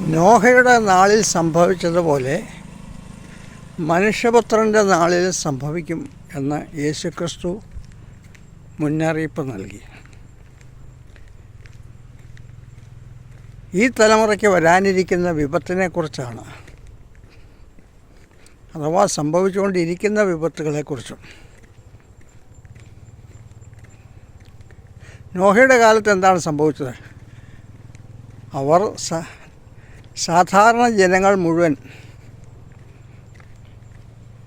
നോഹയുടെ നാളിൽ സംഭവിച്ചതുപോലെ മനുഷ്യപുത്രന്റെ നാളിൽ സംഭവിക്കും എന്ന് യേശുക്രിസ്തു മുന്നറിയിപ്പ് നൽകി. ഈ തലമുറയ്ക്ക് വരാനിരിക്കുന്ന വിപത്തിനെക്കുറിച്ചാണ് അഥവാ സംഭവിച്ചുകൊണ്ടിരിക്കുന്ന വിപത്തുകളെക്കുറിച്ചും. നോഹയുടെ കാലത്ത് എന്താണ് സംഭവിച്ചത്? അവർ സ സാധാരണ ജനങ്ങൾ മുഴുവൻ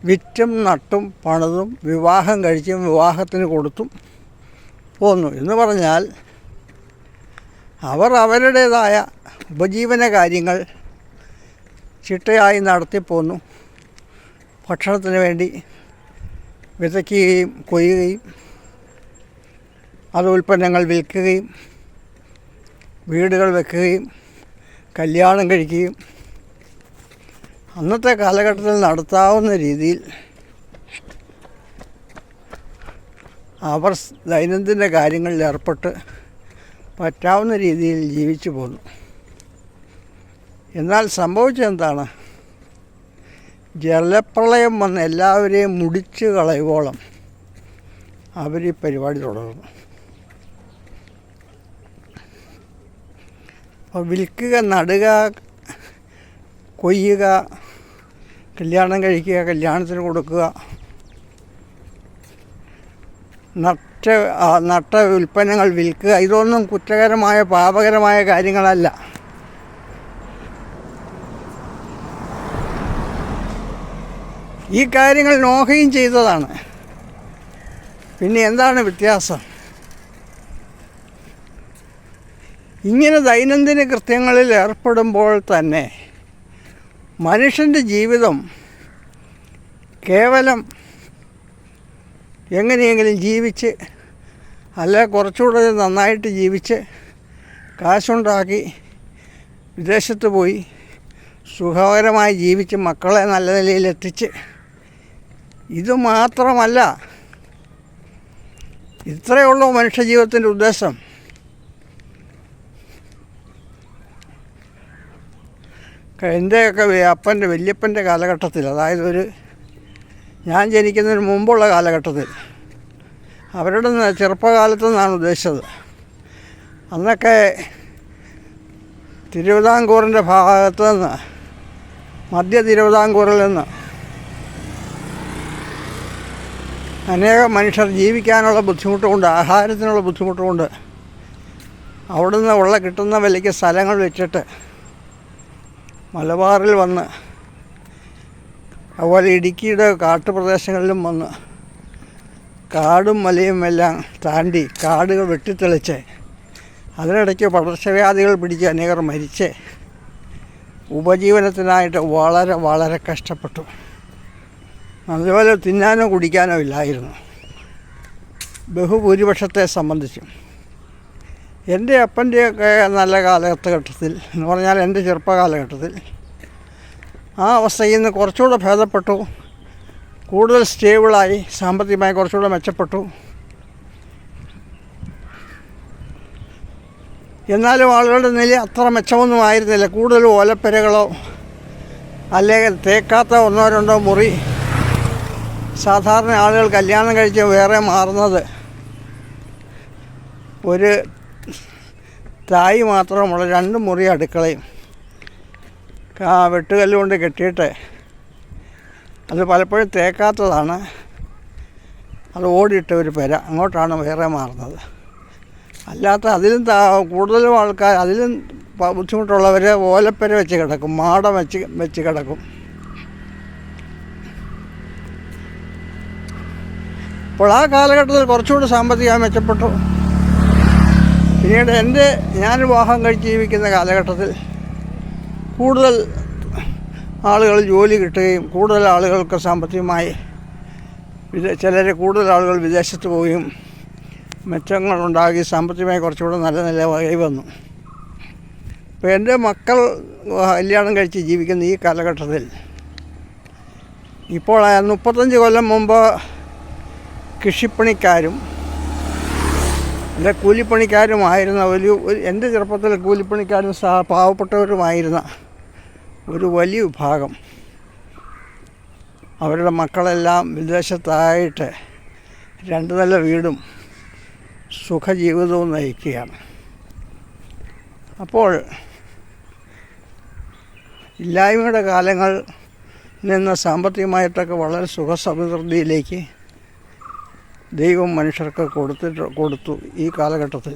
വിറ്റും നട്ടും പണിതും വിവാഹം കഴിച്ചും വിവാഹത്തിന് കൊടുത്തും പോന്നു. എന്ന് പറഞ്ഞാൽ അവർ അവരുടേതായ ഉപജീവന കാര്യങ്ങൾ ചിട്ടയായി നടത്തിപ്പോന്നു ഭക്ഷണത്തിന് വേണ്ടി വിതയ്ക്കുകയും കൊയ്യുകയും അത് ഉൽപ്പന്നങ്ങൾ വിൽക്കുകയും വീടുകൾ വെക്കുകയും കല്യാണം കഴിക്കുകയും അന്നത്തെ കാലഘട്ടത്തിൽ നടത്താവുന്ന രീതിയിൽ അവർ ദൈനംദിന കാര്യങ്ങളിൽ ഏർപ്പെട്ട് പറ്റാവുന്ന രീതിയിൽ ജീവിച്ചു പോന്നു. എന്നാൽ സംഭവിച്ചെന്താണ് ജലപ്രളയം വന്ന് എല്ലാവരെയും മുടിച്ചു കളയുവോളം അവർ ഈ പരിപാടി തുടർന്നു. അപ്പോൾ വിൽക്കുക നടുക കൊയ്യുക കല്യാണം കഴിക്കുക കല്യാണത്തിന് കൊടുക്കുക. നട്ട നട്ട ഉൽപ്പന്നങ്ങൾ വിൽക്കുക. ഇതൊന്നും കുറ്റകരമായ പാപകരമായ കാര്യങ്ങളല്ല. ഈ കാര്യങ്ങൾ നോഹയും ചെയ്തതാണ്. പിന്നെ എന്താണ് വ്യത്യാസം? ഇങ്ങനെ ദൈനംദിന കൃത്യങ്ങളിൽ ഏർപ്പെടുമ്പോൾ തന്നെ മനുഷ്യന്റെ ജീവിതം കേവലം എങ്ങനെയെങ്കിലും ജീവിച്ച് അല്ല കുറച്ചുകൂടെ നന്നായിട്ട് ജീവിച്ച് കാശുണ്ടാക്കി വിദേശത്ത് പോയി സുഖകരമായി ജീവിച്ച് മക്കളെ നല്ല നിലയിലെത്തിച്ച് ഇത് മാത്രമല്ല ഇത്രയേ ഉള്ളൂ മനുഷ്യജീവിതത്തിന്റെ ഉദ്ദേശം. എന്റെയൊക്കെ അപ്പന്റെ വല്യപ്പന്റെ കാലഘട്ടത്തിൽ അതായത് ഒരു ഞാൻ ജനിക്കുന്നതിന് മുമ്പുള്ള കാലഘട്ടത്തിൽ അവരുടെ ചെറുപ്പകാലത്ത് നിന്നാണ് ഉദ്ദേശിച്ചത്. അന്നൊക്കെ തിരുവിതാംകൂറിന്റെ ഭാഗത്ത് നിന്ന് മധ്യ തിരുവിതാംകൂറിൽ നിന്ന് അനേകം മനുഷ്യർ ജീവിക്കാനുള്ള ബുദ്ധിമുട്ടുകൊണ്ട് ആഹാരത്തിനുള്ള ബുദ്ധിമുട്ടുകൊണ്ട് അവിടുന്ന് ഉള്ള കിട്ടുന്ന വിലയ്ക്ക് സ്ഥലങ്ങൾ വെച്ചിട്ട് മലബാറിൽ വന്ന് അതുപോലെ ഇടുക്കിയുടെ കാട്ടുപ്രദേശങ്ങളിലും വന്ന് കാടും മലയും എല്ലാം താണ്ടി കാടുകൾ വെട്ടിത്തെളിച്ച് അതിനിടയ്ക്ക് പടർച്ചവ്യാധികൾ പിടിച്ച് അനേകർ മരിച്ച് ഉപജീവനത്തിനായിട്ട് വളരെ വളരെ കഷ്ടപ്പെട്ടു. അതുപോലെ തിന്നാനോ കുടിക്കാനോ ഇല്ലായിരുന്നു. ബഹുഭൂരിപക്ഷത്തെ സംബന്ധിച്ചും. എന്റെ അപ്പന്റെയൊക്കെ നല്ല കാലഘട്ടത്തിൽ എന്ന് പറഞ്ഞാൽ എന്റെ ചെറുപ്പകാലഘട്ടത്തിൽ ആ അവസ്ഥയിൽ നിന്ന് കുറച്ചുകൂടെ ഭേദപ്പെട്ടു. കൂടുതൽ സ്റ്റേബിളായി സാമ്പത്തികമായി കുറച്ചുകൂടെ മെച്ചപ്പെട്ടു. എന്നാലും ആളുകളുടെ നില അത്ര മെച്ചമൊന്നും ആയിരുന്നില്ല. കൂടുതൽ ഓലപ്പെരകളോ അല്ലെങ്കിൽ തേക്കാത്ത ഒന്നോ രണ്ടോ മുറി സാധാരണ ആളുകൾ കല്യാണം കഴിച്ച് വേറെ മാറുന്നത് ഒരു തായി മാത്രമുള്ള രണ്ട് മുറി അടുക്കളയും. ആ വെട്ടുകല്ല് കൊണ്ട് കെട്ടിയിട്ട് അത് പലപ്പോഴും തേക്കാത്തതാണ്. അത് ഓടിയിട്ട ഒരു പെര. അങ്ങോട്ടാണ് വേറെ മാറുന്നത്. അല്ലാത്ത അതിലും കൂടുതലും ആൾക്കാർ അതിലും ബുദ്ധിമുട്ടുള്ളവർ ഓലപ്പെര വെച്ച് കിടക്കും. മാടം വെച്ച് വെച്ച് കിടക്കും. അപ്പോൾ ആ കാലഘട്ടത്തിൽ കുറച്ചുകൂടി സാമ്പത്തികമായി മെച്ചപ്പെട്ടു. പിന്നീട് എന്റെ ഞാൻ വിവാഹം കഴിച്ച് ജീവിക്കുന്ന കാലഘട്ടത്തിൽ കൂടുതൽ ആളുകൾ ജോലി കിട്ടുകയും കൂടുതൽ ആളുകൾക്ക് സാമ്പത്തികമായി ചിലർ കൂടുതൽ ആളുകൾ വിദേശത്ത് പോവുകയും മെച്ചങ്ങളുണ്ടാക്കി സാമ്പത്തികമായി കുറച്ചുകൂടെ നല്ല നിലവായി വന്നു. ഇപ്പോൾ എന്റെ മക്കൾ കല്യാണം കഴിച്ച് ജീവിക്കുന്ന ഈ കാലഘട്ടത്തിൽ ഇപ്പോൾ മുപ്പത്തഞ്ച് കൊല്ലം മുമ്പ് കൃഷിപ്പണിക്കാരും എന്റെ കൂലിപ്പണിക്കാരുമായിരുന്ന ഒരു എന്റെ ചെറുപ്പത്തിൽ കൂലിപ്പണിക്കാരും സാ പാവപ്പെട്ടവരുമായിരുന്ന ഒരു വലിയ വിഭാഗം. അവരുടെ മക്കളെല്ലാം വിദേശത്തായിട്ട് രണ്ട് നല്ല വീടും സുഖജീവിതവും നയിക്കുകയാണ്. അപ്പോൾ ഇല്ലായ്മയുടെ കാലങ്ങൾ നിന്ന് സാമ്പത്തികമായിട്ടൊക്കെ വളരെ സുഖസമൃദ്ധിയിലേക്ക് ദൈവം മനുഷ്യർക്ക് കൊടുത്തിട്ട് കൊടുത്തു ഈ കാലഘട്ടത്തിൽ.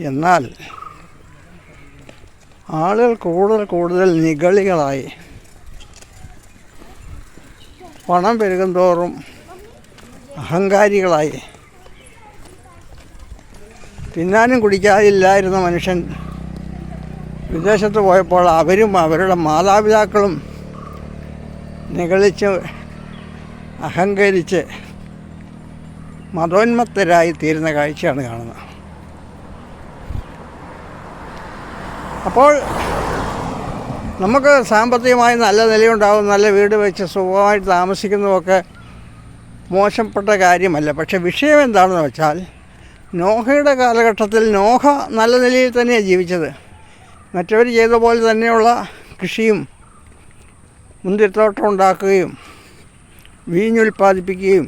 എന്നാൽ ആളുകൾ കൂടുതൽ കൂടുതൽ നിഗളികളായി. പണം പെരുകും തോറും അഹങ്കാരികളായി. തിന്നാനും കുടിക്കാതില്ലായിരുന്ന മനുഷ്യൻ വിദേശത്ത് പോയപ്പോൾ അവരും അവരുടെ മാതാപിതാക്കളും നിഗളിച്ച് അഹങ്കരിച്ച് മതോന്മത്തരായി തീരുന്ന കാഴ്ചയാണ് കാണുന്നത്. അപ്പോൾ നമുക്ക് സാമ്പത്തികമായി നല്ല നിലയുണ്ടാവും നല്ല വീട് വെച്ച് സുഖമായിട്ട് താമസിക്കുന്നതൊക്കെ മോശപ്പെട്ട കാര്യമല്ല. പക്ഷെ വിഷയം എന്താണെന്ന് വെച്ചാൽ നോഹയുടെ കാലഘട്ടത്തിൽ നോഹ നല്ല നിലയിൽ തന്നെയാണ് ജീവിച്ചത്. മറ്റവർ ചെയ്ത പോലെ തന്നെയുള്ള കൃഷിയും മുന്തിരിത്തോട്ടം ഉണ്ടാക്കുകയും വീഞ്ഞുൽപ്പാദിപ്പിക്കുകയും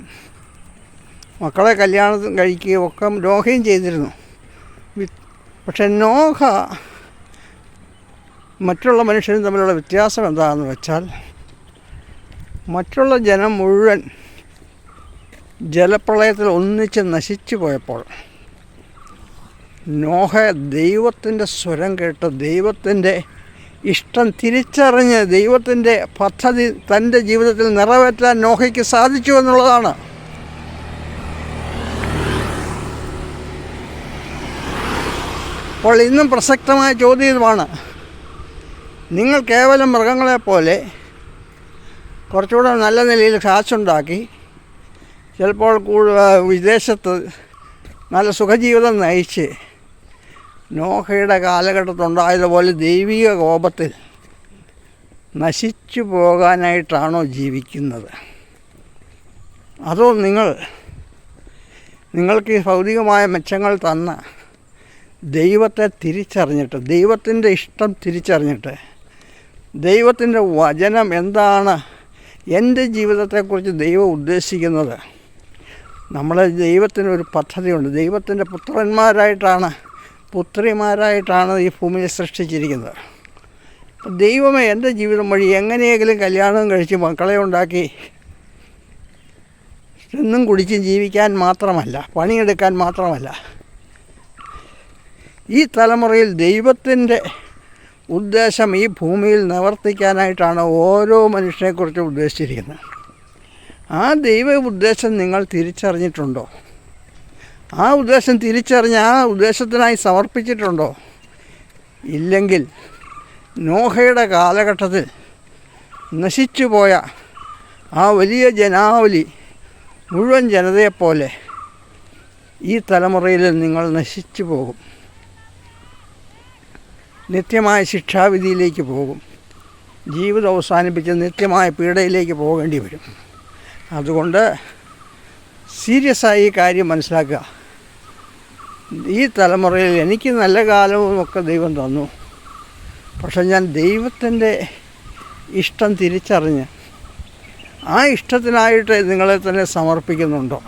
മക്കളെ കല്യാണം കഴിക്കുകയും ഒക്കെ ലോഹയും ചെയ്തിരുന്നു. പക്ഷെ നോഹ മറ്റുള്ള മനുഷ്യരും തമ്മിലുള്ള വ്യത്യാസം എന്താണെന്ന് വെച്ചാൽ മറ്റുള്ള ജനം മുഴുവൻ ജലപ്രളയത്തിൽ ഒന്നിച്ച് നശിച്ചു പോയപ്പോൾ നോഹ ദൈവത്തിന്റെ സ്വരം കേട്ട് ദൈവത്തിന്റെ ഇഷ്ടം തിരിച്ചറിഞ്ഞ് ദൈവത്തിന്റെ പദ്ധതി തന്റെ ജീവിതത്തിൽ നിറവേറ്റാൻ നോഹയ്ക്ക് സാധിച്ചു എന്നുള്ളതാണ്. അപ്പോൾ ഇന്നും പ്രസക്തമായ ചോദ്യം ഇതുമാണ്. നിങ്ങൾ കേവലം മൃഗങ്ങളെ പോലെ കുറച്ചുകൂടെ നല്ല നിലയിൽ കാശുണ്ടാക്കി ചിലപ്പോൾ വിദേശത്ത് നല്ല സുഖജീവിതം നയിച്ച് നോഹയുടെ കാലഘട്ടത്തുണ്ടായതുപോലെ ദൈവിക കോപത്തിൽ നശിച്ചു പോകാനായിട്ടാണോ ജീവിക്കുന്നത്? അതോ നിങ്ങൾ നിങ്ങൾക്ക് ഈ ഭൗതികമായ മെച്ചങ്ങൾ തന്ന ദൈവത്തെ തിരിച്ചറിഞ്ഞിട്ട് ദൈവത്തിന്റെ ഇഷ്ടം തിരിച്ചറിഞ്ഞിട്ട് ദൈവത്തിന്റെ വചനം എന്താണ് എന്റെ ജീവിതത്തെക്കുറിച്ച് ദൈവം ഉദ്ദേശിക്കുന്നത്. നമ്മളെ ദൈവത്തിനൊരു പദ്ധതിയുണ്ട്. ദൈവത്തിന്റെ പുത്രന്മാരായിട്ടാണ് പുത്രിമാരായിട്ടാണ് ഈ ഭൂമിയെ സൃഷ്ടിച്ചിരിക്കുന്നത്. അപ്പം ദൈവമേ എന്റെ ജീവിതം വഴി എങ്ങനെയെങ്കിലും കല്യാണം കഴിച്ച് മക്കളെ ഉണ്ടാക്കി എന്നും കുടിച്ച് ജീവിക്കാൻ മാത്രമല്ല പണിയെടുക്കാൻ മാത്രമല്ല ഈ തലമുറയിൽ ദൈവത്തിന്റെ ഉദ്ദേശം ഈ ഭൂമിയിൽ നിവർത്തിക്കാനായിട്ടാണ് ഓരോ മനുഷ്യനെക്കുറിച്ചും ഉദ്ദേശിച്ചിരിക്കുന്നത്. ആ ദൈവ ഉദ്ദേശം നിങ്ങൾ തിരിച്ചറിഞ്ഞിട്ടുണ്ടോ? ആ ഉദ്ദേശം തിരിച്ചറിഞ്ഞ് ആ ഉദ്ദേശത്തിനായി സമർപ്പിച്ചിട്ടുണ്ടോ? ഇല്ലെങ്കിൽ നോഹയുടെ കാലഘട്ടത്തിൽ നശിച്ചു പോയ ആ വലിയ ജനാവലി മുഴുവൻ ജനതയെപ്പോലെ ഈ തലമുറയിൽ നിങ്ങൾ നശിച്ചു പോകും നിത്യമായ ശിക്ഷാവിധിയിലേക്ക് പോകും. ജീവിതം അവസാനിപ്പിച്ച് നിത്യമായ പീഡയിലേക്ക് പോകേണ്ടി വരും. അതുകൊണ്ട് സീരിയസായി ഈ കാര്യം മനസ്സിലാക്കുക. ഈ തലമുറയിൽ എനിക്ക് നല്ല കാലവും ഒക്കെ ദൈവം തന്നു. പക്ഷെ ഞാൻ ദൈവത്തിന്റെ ഇഷ്ടം തിരിച്ചറിഞ്ഞ് ആ ഇഷ്ടത്തിനായിട്ട് നിങ്ങളെ തന്നെ സമർപ്പിക്കുന്നുണ്ടോ?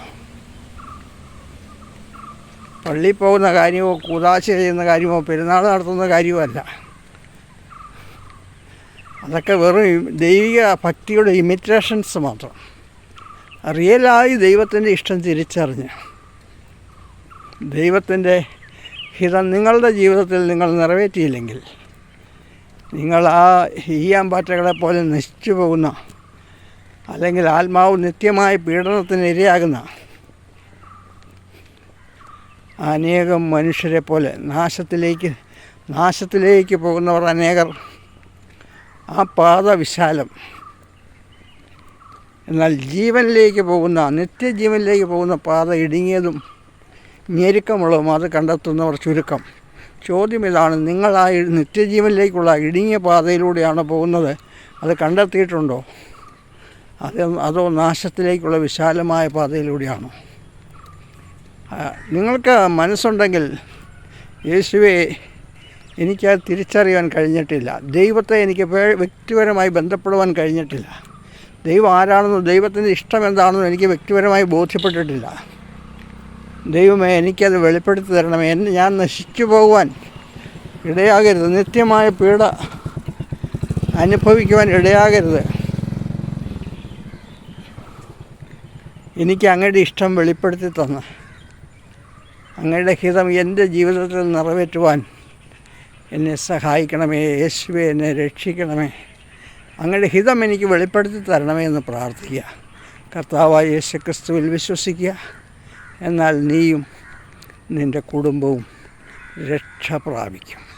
പള്ളിയിൽ പോകുന്ന കാര്യമോ കൂതാശ ചെയ്യുന്ന കാര്യമോ പെരുന്നാൾ നടത്തുന്ന കാര്യമോ അല്ല. അതൊക്കെ വെറും ദൈവിക ഭക്തിയുടെ ഇമിറ്റേഷൻസ് മാത്രം. റിയലായി ദൈവത്തിന്റെ ഇഷ്ടം തിരിച്ചറിഞ്ഞ്. ദൈവത്തിന്റെ ഹിതം നിങ്ങളുടെ ജീവിതത്തിൽ നിങ്ങൾ നിറവേറ്റിയില്ലെങ്കിൽ നിങ്ങൾ ആ ഈയാമ്പാറ്റകളെ പോലെ നശിച്ചു പോകുന്ന അല്ലെങ്കിൽ ആത്മാവ് നിത്യമായ പീഡനത്തിന് ഇരയാകുന്ന അനേകം മനുഷ്യരെ പോലെ നാശത്തിലേക്ക് നാശത്തിലേക്ക് പോകുന്നവർ അനേകർ. ആ പാത വിശാലം. എന്നാൽ ജീവനിലേക്ക് പോകുന്ന നിത്യജീവനിലേക്ക് പോകുന്ന പാത ഇടുങ്ങിയതും ഞെരുക്കമുള്ളതും അത് കണ്ടെത്തുന്നവർ ചുരുക്കം. ചോദ്യം ഇതാണ് നിങ്ങൾ ആ നിത്യജീവനിലേക്കുള്ള ഇടുങ്ങിയ പാതയിലൂടെയാണ് പോകുന്നത്? അത് കണ്ടെത്തിയിട്ടുണ്ടോ? അത് അതോ നാശത്തിലേക്കുള്ള വിശാലമായ പാതയിലൂടെയാണോ? നിങ്ങൾക്ക് മനസ്സുണ്ടെങ്കിൽ യേശുവെ എനിക്ക് തിരിച്ചറിയാൻ കഴിഞ്ഞിട്ടില്ല. ദൈവത്തെ എനിക്ക് വ്യക്തിപരമായി ബന്ധപ്പെടുവാൻ കഴിഞ്ഞിട്ടില്ല. ദൈവം ആരാണെന്നോ ദൈവത്തിന്റെ ഇഷ്ടം എന്താണെന്നോ എനിക്ക് വ്യക്തിപരമായി ബോധ്യപ്പെട്ടിട്ടില്ല. ദൈവമേ എനിക്കത് വെളിപ്പെടുത്തി തരണമേ. എന്നെ ഞാൻ നശിച്ചു പോകുവാൻ ഇടയാകരുത്. നിത്യമായ പീഡ അനുഭവിക്കുവാൻ ഇടയാകരുത്. എനിക്ക് അങ്ങയുടെ ഇഷ്ടം വെളിപ്പെടുത്തി തന്ന്. അങ്ങയുടെ ഹിതം എന്റെ ജീവിതത്തിൽ നിറവേറ്റുവാൻ എന്നെ സഹായിക്കണമേ യേശുവെ എന്നെ രക്ഷിക്കണമേ. അങ്ങയുടെ ഹിതം എനിക്ക് വെളിപ്പെടുത്തി തരണമേ എന്ന് പ്രാർത്ഥിക്കുക. കർത്താവായ യേശു ക്രിസ്തുവിൽ വിശ്വസിക്കുക. എന്നാൽ നീയും നിന്റെ കുടുംബവും രക്ഷ പ്രാപിക്കും.